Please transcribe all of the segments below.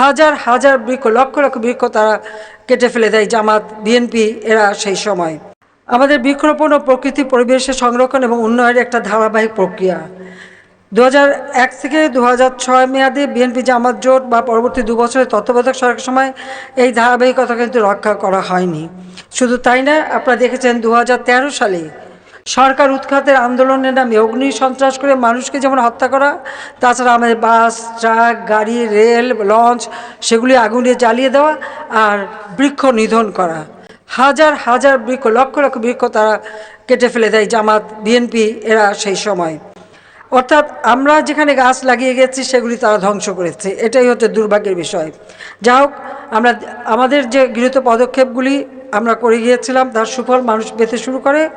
হাজার হাজার বৃক্ষ, লক্ষ লক্ষ বৃক্ষ তারা কেটে ফেলে দেয় জামাত, বিএনপি এরা সেই সময়। আমাদের বৃক্ষরোপণ ও প্রকৃতি পরিবেশের সংরক্ষণ এবং উন্নয়নের একটা ধারাবাহিক প্রক্রিয়া। দু এক থেকে দু ছয় মেয়াদে বিএনপি জামাত জোট বা পরবর্তী দু বছরের তত্ত্বাবধায়ক সরকারের সময় এই ধারাবাহিকতা কিন্তু রক্ষা করা হয়নি। শুধু তাই না, আপনারা দেখেছেন দু হাজার তেরো সালে সরকার উৎখাতের আন্দোলনের নামে অগ্নি সন্ত্রাস করে মানুষকে যেমন হত্যা করা, তাছাড়া আমাদের বাস, ট্রাক, গাড়ি, রেল, লঞ্চ, সেগুলি আগুনে জ্বালিয়ে দেওয়া আর বৃক্ষ নিধন করা। হাজার হাজার বৃক্ষ, লক্ষ লক্ষ বৃক্ষ তারা কেটে ফেলে দেয় জামাত, বিএনপি, এরা সেই সময়। অর্থাৎ আমরা যেখানে গাছ লাগিয়ে গেছি, সেগুলি তারা ধ্বংস করেছে। এটাই হচ্ছে দুর্ভাগ্যের বিষয়। যা হোক আমরা আমাদের যে গৃহীত পদক্ষেপগুলি আমরা করে গিয়েছিলাম, তার সুফল মানুষ পেতে শুরু করে।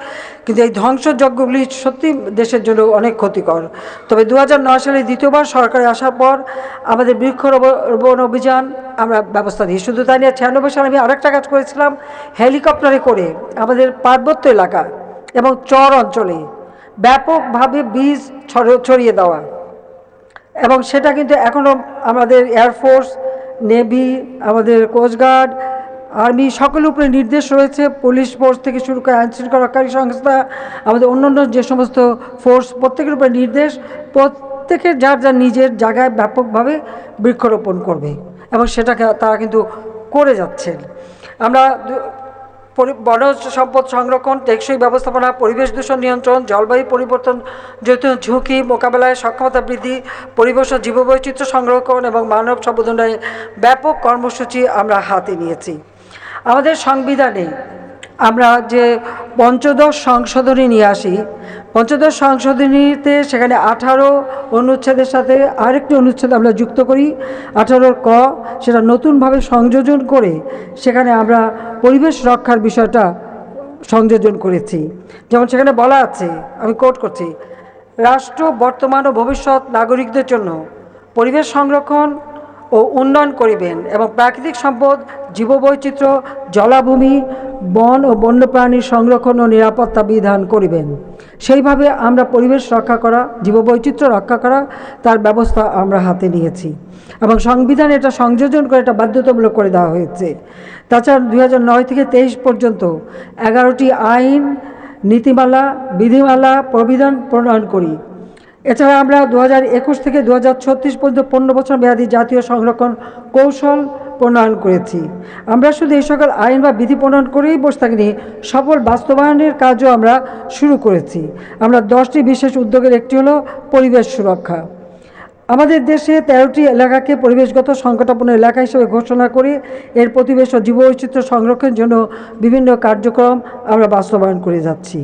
কিন্তু এই ধ্বংসযজ্ঞগুলি সত্যি দেশের জন্য অনেক ক্ষতিকর। তবে দু হাজার নয় সালে দ্বিতীয়বার সরকারে আসার পর আমাদের বৃক্ষরোপণ অভিযান, আমরা ব্যবস্থা দিই শুধু তাই নিয়ে, ছিয়ানব্বই সালে আমি আরেকটা কাজ করেছিলাম, হেলিকপ্টারে করে আমাদের পার্বত্য এলাকা এবং চর অঞ্চলে ব্যাপকভাবে বীজ ছড়- ছড়িয়ে দেওয়া। এবং সেটা কিন্তু এখনও আমাদের এয়ারফোর্স নেভি আমাদের কোস্টগার্ড আর্মি সকলের উপরে নির্দেশ রয়েছে। পুলিশ ফোর্স থেকে শুরু করে আইন শৃঙ্খলাকারী সংস্থা, আমাদের অন্যান্য যে সমস্ত ফোর্স প্রত্যেকের উপরে নির্দেশ, প্রত্যেকের যার যার নিজের জায়গায় ব্যাপকভাবে বৃক্ষরোপণ করবে এবং সেটাকে তারা কিন্তু করে যাচ্ছেন। আমরা বনজ সম্পদ সংরক্ষণ, টেকসই ব্যবস্থাপনা, পরিবেশ দূষণ নিয়ন্ত্রণ, জলবায়ু পরিবর্তন, যৌথ ঝুঁকি মোকাবেলায় সক্ষমতা বৃদ্ধি, পরিবেশ ও জীববৈচিত্র্য সংরক্ষণ এবং মানব সম্বোধনায় ব্যাপক কর্মসূচি আমরা হাতে নিয়েছি। আমাদের সংবিধানে আমরা যে পঞ্চদশ সংশোধনী নিয়ে আসি, পঞ্চদশ সংশোধনীতে সেখানে আঠারো অনুচ্ছেদের সাথে আরেকটি অনুচ্ছেদ আমরা যুক্ত করি আঠারোর ক, সেটা নতুনভাবে সংযোজন করে সেখানে আমরা পরিবেশ রক্ষার বিষয়টা সংযোজন করেছি। যেমন সেখানে বলা আছে, আমি কোট করছি, রাষ্ট্র, বর্তমান ও ভবিষ্যৎ নাগরিকদের জন্য পরিবেশ সংরক্ষণ ও উন্নয়ন করিবেন এবং প্রাকৃতিক সম্পদ, জীববৈচিত্র্য, জলাভূমি, বন ও বন্যপ্রাণীর সংরক্ষণ ও নিরাপত্তা বিধান করিবেন। সেইভাবে আমরা পরিবেশ রক্ষা করা, জীববৈচিত্র্য রক্ষা করা, তার ব্যবস্থা আমরা হাতে নিয়েছি। এবং সংবিধানে এটা সংযোজন করে এটা বাধ্যতামূলক করে দেওয়া হয়েছে। তাছাড়া দুই নয় থেকে তেইশ পর্যন্ত এগারোটি আইন, নীতিমালা, বিধিমালা, প্রবিধান প্রণয়ন করি। এছাড়া আমরা দু একুশ থেকে দু পর্যন্ত পনেরো বছর মেয়াদী জাতীয় সংরক্ষণ কৌশল প্রণয়ন করেছি। আমরা শুধু এই সকল আইন বা বিধি প্রণয়ন করেই বসে থাকিনি, সফল বাস্তবায়নের কাজও আমরা শুরু করেছি। আমরা দশটি বিশেষ উদ্যোগের একটি হলো পরিবেশ সুরক্ষা। আমাদের দেশে তেরোটি এলাকাকে পরিবেশগত সংকটাপন্ন এলাকা হিসেবে ঘোষণা করে এর প্রতিবেশ ও জীববৈচিত্র্য সংরক্ষণের জন্য বিভিন্ন কার্যক্রম আমরা বাস্তবায়ন করে যাচ্ছি।